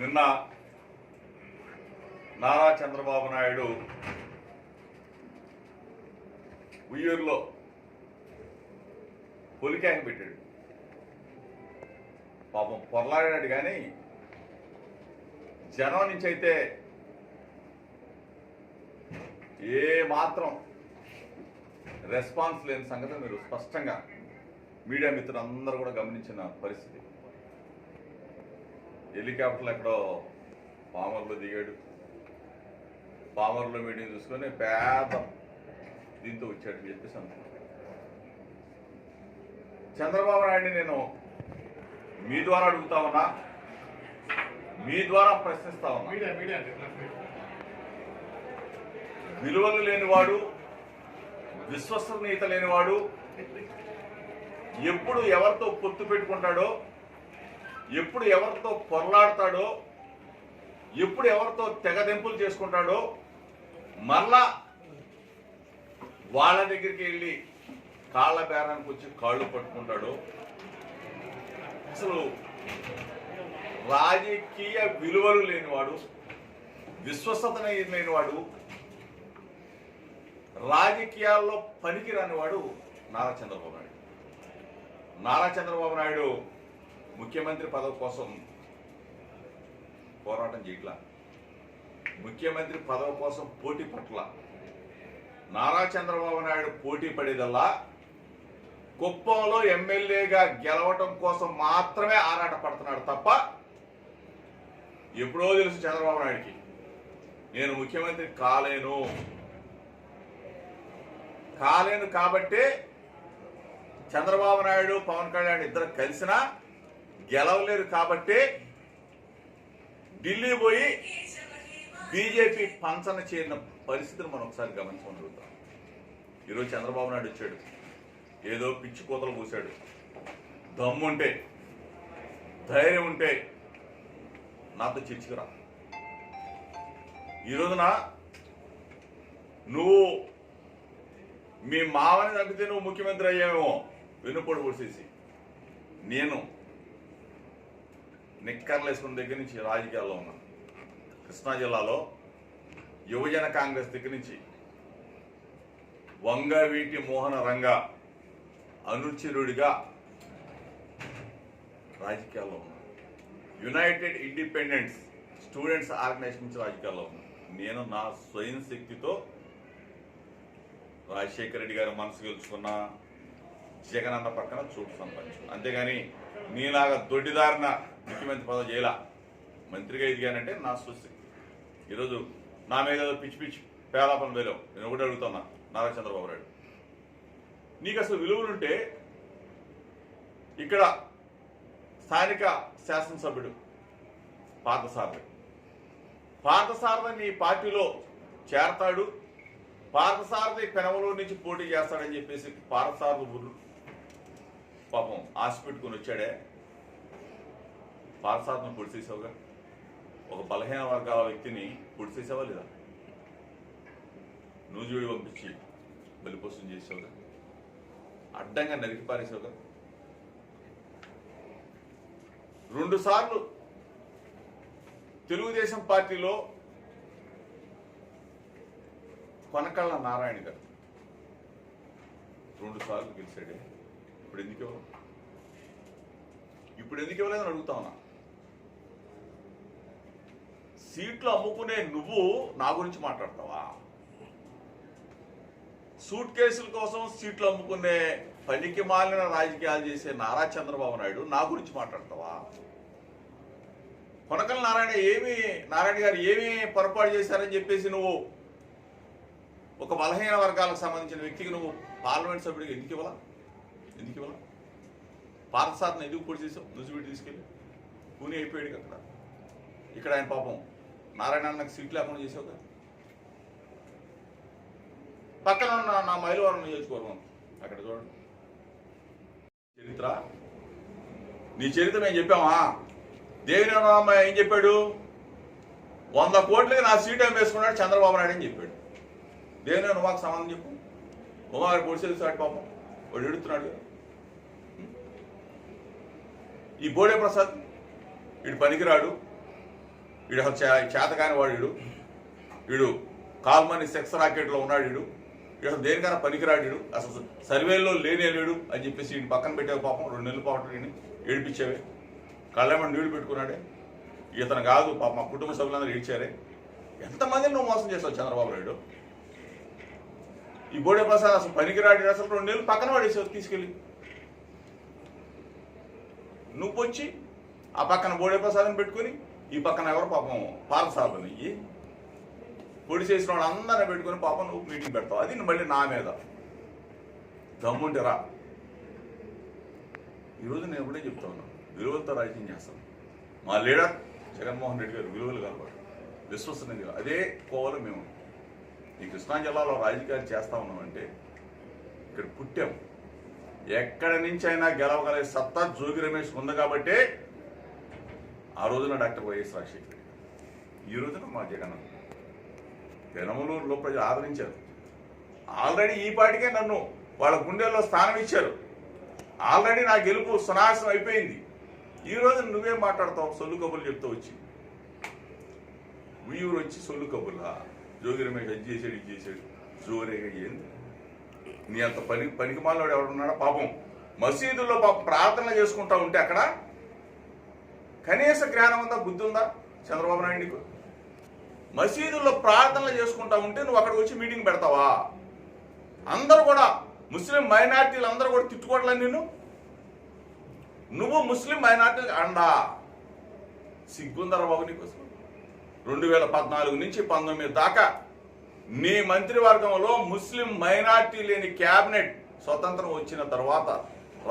నిన్న నారా చంద్రబాబు నాయుడు ఉయ్యూరులో పొలికాయని పెట్టాడు. పాపం పొరలాడాడు కానీ జనం నుంచి అయితే ఏ మాత్రం రెస్పాన్స్ లేని సంగతి మీరు స్పష్టంగా మీడియా మిత్రులందరూ కూడా గమనించిన పరిస్థితి. హెలికాప్టర్లు ఎక్కడో పామర్లో దిగాడు. పామర్లో మీటింగ్ చూసుకొని పేద దీంతో వచ్చాడని చెప్పేసి అనుకున్నాను చంద్రబాబు నాయుడిని నేను మీ ద్వారా అడుగుతా ఉన్నా మీ ద్వారా ప్రశ్నిస్తా ఉన్నా. విలువలు లేనివాడు విశ్వసనీయత లేనివాడు ఎప్పుడు ఎవరితో పొత్తు పెట్టుకుంటాడో ఎప్పుడు ఎవరితో పొరలాడతాడో ఎప్పుడు ఎవరితో తెగదెంపులు చేసుకుంటాడో మరలా వాళ్ళ దగ్గరికి వెళ్ళి కాళ్ళ బేరానికి వచ్చి కాళ్ళు పట్టుకుంటాడు. అసలు రాజకీయ విలువలు లేనివాడు విశ్వసత లేనివాడు రాజకీయాల్లో పనికిరానివాడు నారా చంద్రబాబు నాయుడు. నారా చంద్రబాబు నాయుడు ముఖ్యమంత్రి పదవి కోసం పోరాటం చేయట్లా? ముఖ్యమంత్రి పదవి కోసం పోటీ పట్ల నారా చంద్రబాబు నాయుడు పోటీ పడేదల్లా? కుప్పంలో ఎమ్మెల్యేగా గెలవటం కోసం మాత్రమే ఆరాట పడుతున్నాడు తప్ప ఎప్పుడో తెలుసు చంద్రబాబు నాయుడికి. నేను ముఖ్యమంత్రి కాలేను. కాలేను కాబట్టే చంద్రబాబు నాయుడు పవన్ కళ్యాణ్ ఇద్దరు కలిసినా గెలవలేరు కాబట్టే ఢిల్లీ పోయి బీజేపీ పంచన చేరిన పరిస్థితిని మనం ఒకసారి గమనించగలుగుతాం ఈరోజు చంద్రబాబు నాయుడు వచ్చాడు. ఏదో పిచ్చి కూతలు పూశాడు. దమ్ముంటే ధైర్యం ఉంటే నాతో చర్చకురా ఈ రోజున నువ్వు మీ మావని తప్పితే నువ్వు ముఖ్యమంత్రి అయ్యావేమో వెన్నుపోటు పొడిసేసి నేను నిక్కర్లు వేసుకున్న దగ్గర నుంచి రాజకీయాల్లో ఉన్నాను కృష్ణా జిల్లాలో యువజన కాంగ్రెస్ దగ్గర నుంచి వంగవీటి మోహన రంగ అనుచరుడిగా రాజకీయాల్లో ఉన్నాను యునైటెడ్ ఇండిపెండెంట్స్ స్టూడెంట్స్ ఆర్గనైజేషన్ నుంచి రాజకీయాల్లో ఉన్నాను నేను నా స్వయం శక్తితో రాజశేఖర రెడ్డి గారి మనసు గెలుచుకున్న జగనన్న పక్కన చూపు సంపాదించుకున్నా. అంతేగాని నీలాగా దొడ్డిదారిన ముఖ్యమంత్రి పదవి చేయాల. మంత్రిగా ఎదిగానంటే నా సుస్థితి ఈరోజు నా మీద ఏదో పిచ్చి పిచ్చి పేలాపన వేలావు. నేను ఒకటి అడుగుతున్నా నారా చంద్రబాబు నాయుడు. నీకు అసలు విలువలుంటే ఇక్కడ స్థానిక శాసనసభ్యుడు పార్థసారథి. పార్థసారథి నీ పార్టీలో చేరతాడు. పార్థసారథి పెనవలో నుంచి పోటీ చేస్తాడని చెప్పేసి పార్థసారథి పాపం ఆశ పెట్టుకుని వచ్చాడే. పార్థసారథిని పొడిసేసావుగా ఒక బలహీన వర్గాల వ్యక్తిని పొడిసేసావా లేదా? నూజుడి పంపించి బలిపోసం చేసావుగా. అడ్డంగా నరికి పారేసావుగా. రెండు సార్లు తెలుగుదేశం పార్టీలో కొనకళ్ళ నారాయణ గారు రెండుసార్లు గెలిచాడే. ఇప్పుడు ఎందుకు ఇవ్వలేదు ఇప్పుడు ఎందుకు ఇవ్వలేదని అడుగుతా ఉన్నా. సీట్లు అమ్ముకునే నువ్వు నా గురించి మాట్లాడతావా? సూట్ కేసుల కోసం సీట్లు అమ్ముకునే పనికి మాలిన రాజకీయాలు చేసే నారా చంద్రబాబు నాయుడు నా గురించి మాట్లాడతావా? కొనకల నారాయణ ఏమి నారాయణ గారు ఏమి పొరపాటు చేశారని చెప్పేసి నువ్వు ఒక బలహీన వర్గాలకు సంబంధించిన వ్యక్తికి నువ్వు పార్లమెంట్ సభ్యుడికి ఎందుకు ఇవ్వాలా? ఎందుకు ఇవ్వాలా? పార్థసారథిని ఎందుకు పొడి చేసావు? నుసిబెట్టి తీసుకెళ్ళి. కూని అయిపోయాడు అక్కడ. ఇక్కడ ఆయన పాపం నారాయణ అన్నకు సీట్ లేకుండా చేసావు కదా. పక్కన ఉన్న నా మైలవరం నియోజకవర్గం అక్కడ చూడండి. చరిత్ర. నీ చరిత్ర మేము చెప్పామా? దేవిని ఏం చెప్పాడు? వంద కోట్లకి నా సీట్ ఏం వేసుకున్నాడు? చంద్రబాబు నాయుడు అని చెప్పాడు. దేవిని నువ్వు సంబంధం చెప్పు. ఉమాగారు పొడిసేది సాటి పాపం. వాడు ఎడుతున్నాడు కదా. ఈ బోడే ప్రసాద్ వీడు పనికిరాడు. వీడు అసలు చేతకాని వాడు వీడు. వీడు కాల్మని సెక్స్ రాకెట్లో ఉన్నాడు వీడు. వీడు అసలు దేనికైనా పనికిరాడు వీడు. అసలు సర్వేలో లేనే లేడు అని చెప్పేసి వీడిని పక్కన పెట్టావు పాపం రెండు నెలల పాటు వీడిని ఏడిపించేవే. కళ్ళేమని నీళ్ళు పెట్టుకున్నాడే. ఇతను కాదు పాప మా కుటుంబ సభ్యులందరూ ఏడ్చారే. ఎంతమందిని నువ్వు మోసం చేస్తావు చంద్రబాబు నాయుడు? ఈ బోడే ప్రసాద్ అసలు పనికిరాడు అసలు రెండు నెలలు పక్కన పడేసావు తీసుకెళ్ళి. నువ్వు వచ్చి ఆ పక్కన బోడే ప్రసాదం పెట్టుకుని ఈ పక్కన ఎవరు పాపం పాలసాలను ఇయ్యి. పొడి చేసిన వాళ్ళు అందరిని పెట్టుకుని పాపం నువ్వు మీటింగ్ పెడతావు. అది మళ్ళీ నా మీద. దమ్ముంటే రా ఈరోజు నేను ఇప్పుడే చెప్తా ఉన్నాను విలువలతో రాజకీయం చేస్తాను. మా లీడర్ జగన్మోహన్ రెడ్డి గారు విలువలు కలవాడు. విశ్వసనీయ అదే కోవలో మేము ఈ కృష్ణా జిల్లాలో రాజకీయాలు చేస్తా ఉన్నామంటే ఇక్కడ పుట్టాము ఎక్కడి నుంచి అయినా గెలవగలిగే సత్తా జోగి రమేష్ ఉంది కాబట్టే ఆ రోజున డాక్టర్ వైఎస్ రాజశేఖర ఈ రోజున మా జగన్ అన్న. ప్రజలు ఆదరించారు. ఆల్రెడీ ఈ పాటికే నన్ను వాళ్ళ గుండెల్లో స్థానం ఇచ్చారు. ఆల్రెడీ నా గెలుపు సునాశనం అయిపోయింది. ఈ రోజు నువ్వేం మాట్లాడతావు సొల్లు కబుర్లు చెప్తూ వచ్చి. ఉయ్యూరు వచ్చి సొల్లు కబుర్లా? జోగి రమేష్ అది చేసాడు ఇది చేసాడు జోరేగా ఏంది? నీ అంత పని పనికి మాలోడు ఎవడున్నాడా పాపం. మసీదుల్లో పాపం ప్రార్థన చేసుకుంటా ఉంటే అక్కడ కనీస జ్ఞానం ఉందా బుద్ధి ఉందా? చంద్రబాబు నాయుడు మసీదుల్లో ప్రార్థనలు చేసుకుంటా ఉంటే నువ్వు అక్కడికి వచ్చి మీటింగ్ పెడతావా? అందరూ కూడా ముస్లిం మైనార్టీలు అందరూ కూడా తిట్టుకోవట్లే నిన్ను? నువ్వు ముస్లిం మైనార్టీలు అండా? సిగ్గుందరా బాబు నీకోసం? రెండు వేల పద్నాలుగు నుంచి పంతొమ్మిది దాకా నీ మంత్రివర్గంలో ముస్లిం మైనార్టీ లేని క్యాబినెట్ స్వతంత్రం వచ్చిన తర్వాత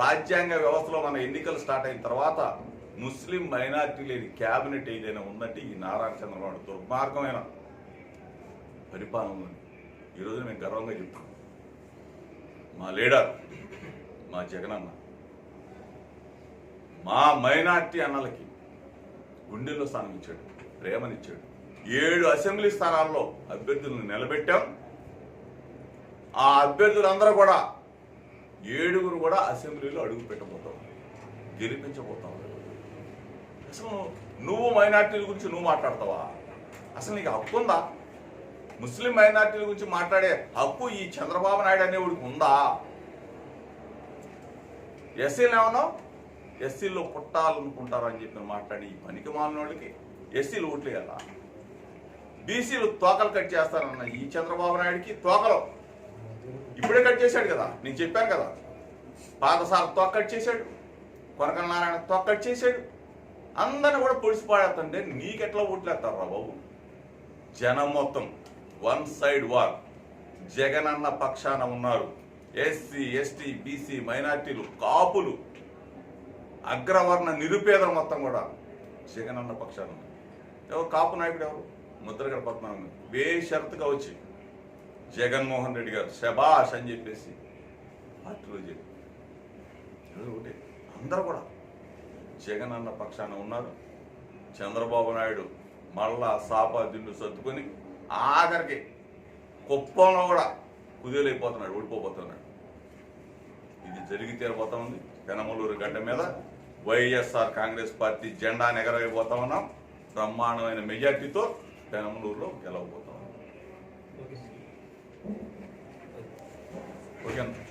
రాజ్యాంగ వ్యవస్థలో మన ఎన్నికలు స్టార్ట్ అయిన తర్వాత ముస్లిం మైనార్టీ లేని క్యాబినెట్ ఏదైనా ఉందంటే ఈ నారాయణ చంద్రబాబు దుర్మార్గమైన? పరిపాలన ఉంది ఈరోజు మేము గర్వంగా చెప్తాం. మా లీడర్ మా జగనన్న మా మైనార్టీ అన్నలకి గుండెల్లో స్థానం ఇచ్చాడు ప్రేమనిచ్చాడు. ఏడు అసెంబ్లీ స్థానాల్లో అభ్యర్థులను నిలబెట్టాం. ఆ అభ్యర్థులందరూ కూడా ఏడుగురు కూడా అసెంబ్లీలో అడుగు పెట్టబోతాం. గెలిపించబోతాం. అసలు నువ్వు మైనార్టీల గురించి నువ్వు మాట్లాడతావా? అసలు నీకు హక్కు ఉందా? ముస్లిం మైనార్టీల గురించి మాట్లాడే హక్కు ఈ చంద్రబాబు నాయుడు అనేవాడికి ఉందా? ఎస్సీలు ఏమన్నా ఎస్సీల్లో పుట్టాలనుకుంటారని చెప్పి మాట్లాడి ఈ పనికి మాలిన వాళ్ళకి ఎస్సీలు ఓట్లు బీసీలు తోకలు కట్ చేస్తారన్న ఈ చంద్రబాబు నాయుడికి తోకలు. ఇప్పుడే కట్ చేశాడు కదా నేను చెప్పాను కదా. పాదసాల తోక కట్ చేశాడు కొనకల నారాయణ తోక కట్ చేశాడు. అందరిని కూడా పొడిచి పాడేస్తుంటే నీకెట్లా రా బాబు? జనం మొత్తం వన్ సైడ్ వార్. జగనన్న పక్షాన ఉన్నారు. ఎస్సీ ఎస్టీ బీసీ మైనార్టీలు కాపులు. అగ్రవర్ణ నిరుపేదలు మొత్తం కూడా జగన్ అన్న పక్షాన ఉన్నారు. ఎవరు కాపు నాయకుడు ఎవరు? ముద్రగడ పద్మనాభం బేషరతుగా వచ్చి జగన్మోహన్ రెడ్డి గారు శబాష్ అని చెప్పేసి పార్టీలో చెప్పి ఒకటి. అందరూ కూడా జగన్ అన్న పక్షాన ఉన్నారు. చంద్రబాబు నాయుడు మళ్ళా సాపా దిండు సర్దుకొని ఆఖరికి కుప్పంలో కూడా కుదేలైపోతున్నాడు ఓడిపోతున్నాడు ఇది జరిగి తీరబోతా ఉంది. పెనమలూరు గడ్డ మీద వైఎస్ఆర్ కాంగ్రెస్ పార్టీ జెండా నెగరైపోతా ఉన్నాం. బ్రహ్మాండమైన మెజార్టీతో పెనమలూరులో గెలవబోతా ఉన్నాం ఓకేనా?